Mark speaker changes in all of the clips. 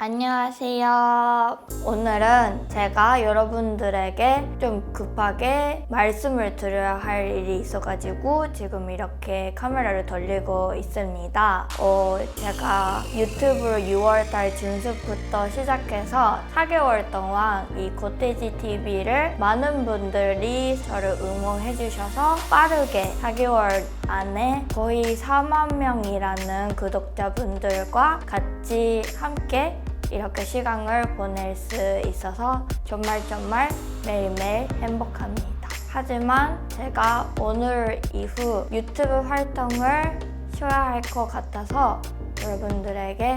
Speaker 1: 안녕하세요. 오늘은 제가 여러분들에게 좀 급하게 말씀을 드려야 할 일이 있어가지고 지금 이렇게 카메라를 돌리고 있습니다. 어, 제가 유튜브를 6월달 준수부터 시작해서 4개월 동안 이 고태지 TV를 많은 분들이 저를 응원해주셔서 빠르게 4개월 안에 거의 4만 명이라는 구독자분들과 같이 함께 이렇게 시간을 보낼 수 있어서 정말 정말 매일매일 행복합니다. 하지만 제가 오늘 이후 유튜브 활동을 쉬어야 할 것 같아서 여러분들에게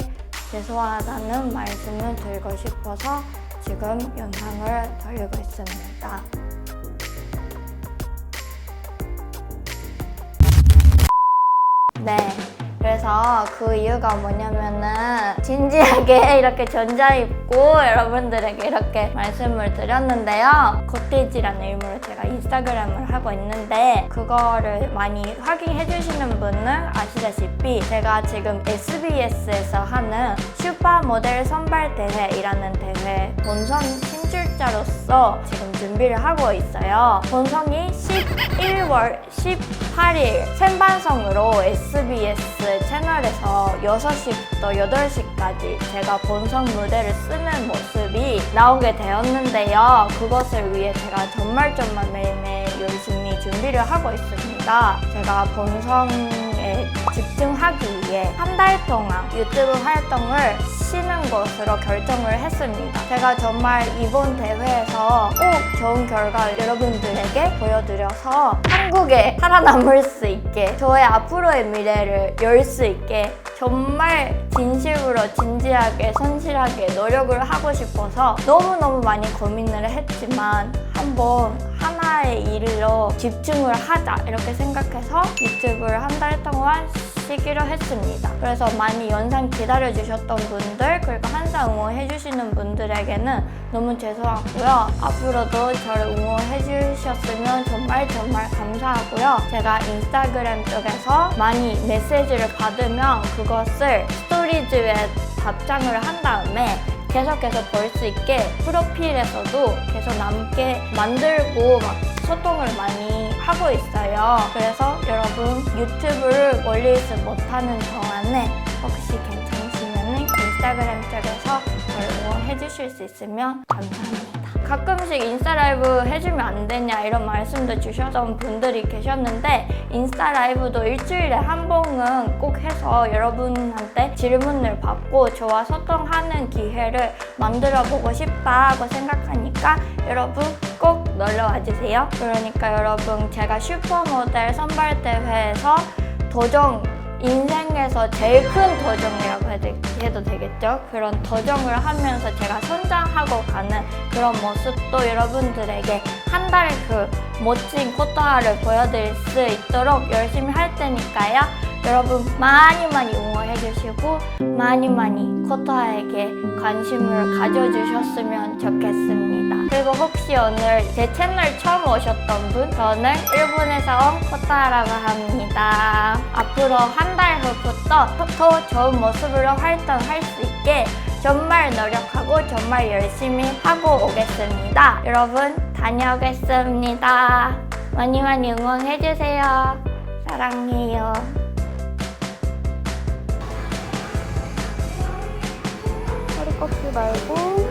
Speaker 1: 죄송하다는 말씀을 드리고 싶어서 지금 영상을 돌리고 있습니다. 네. 그래서 그 이유가 뭐냐면은 진지하게 이렇게 전자입고 여러분들에게 이렇게 말씀을 드렸는데요. 코테이지라는 이름으로 제가 인스타그램을 하고 있는데 그거를 많이 확인해 주시는 분은 아시다시피 제가 지금 SBS에서 하는 슈퍼 모델 선발 대회이라는 대회 본선 진출자로서 지금 준비를 하고 있어요. 본선이 11월 18일 생방송으로 SBS 채널에서 6시부터 8시까지 제가 본선 무대를 쓰는 모습이 나오게 되었는데요. 그것을 위해 제가 정말 정말 매일매일 열심히 준비를 하고 있습니다. 제가 본선에 집중하기 위해 한 달 동안 유튜브 활동을 쉬는 것으로 결정을 했습니다. 제가 정말 이번 대회에서 꼭 좋은 결과 여러분들에게 보여드려서 한국에 살아남을 수 있게 저의 앞으로의 미래를 열 수 있게 정말 진심으로 진지하게 성실하게 노력을 하고 싶어서 너무너무 많이 고민을 했지만 한번 하나의 일로 집중을 하자 이렇게 생각해서 유튜브를 한 달 동안 쉬기로 했습니다. 그래서 많이 영상 기다려 주셨던 분들 그리고 항상 응원해 주시는 분들에게는 너무 죄송하고요. 앞으로도 저를 응원해 주셨으면 정말 정말 감사하고요. 제가 인스타그램 쪽에서 많이 메시지를 받으면 그것을 스토리즈에 답장을 한 다음에 계속해서 볼 수 있게 프로필에서도 계속 남게 만들고 막 소통을 많이 하고 있어요. 그래서 여러분 유튜브를 올리지 못하는 동안에 혹시 괜찮으시면 인스타그램 쪽에서 저를 응원해 주실 수 있으면 감사합니다. 가끔씩 인스타 라이브 해주면 안 되냐 이런 말씀도 주셨던 분들이 계셨는데 인스타 라이브도 일주일에 한 번은 꼭 해서 여러분한테 질문을 받고 저와 소통하는 기회를 만들어 보고 싶다고 생각하니까 여러분 꼭 놀러 와주세요. 그러니까 여러분 제가 슈퍼모델 선발대회에서 도전 인생에서 제일 큰 도전이라고 해도, 되겠죠? 그런 도전을 하면서 제가 성장하고 가는 그런 모습도 여러분들에게 한 달 그 멋진 코타를 보여드릴 수 있도록 열심히 할 테니까요. 여러분 많이 많이 응원해 주시고 많이 많이 코타에게 관심을 가져주셨으면 좋겠습니다. 그리고 혹시 오늘 제 채널 처음 오셨던 분 저는 일본에서 온 코타라고 합니다. 앞으로 한 달 후부터 더 좋은 모습으로 활동할 수 있게 정말 노력하고 정말 열심히 하고 오겠습니다. 여러분 다녀오겠습니다. 많이 많이 응원해주세요. 사랑해요. 꺾지 말고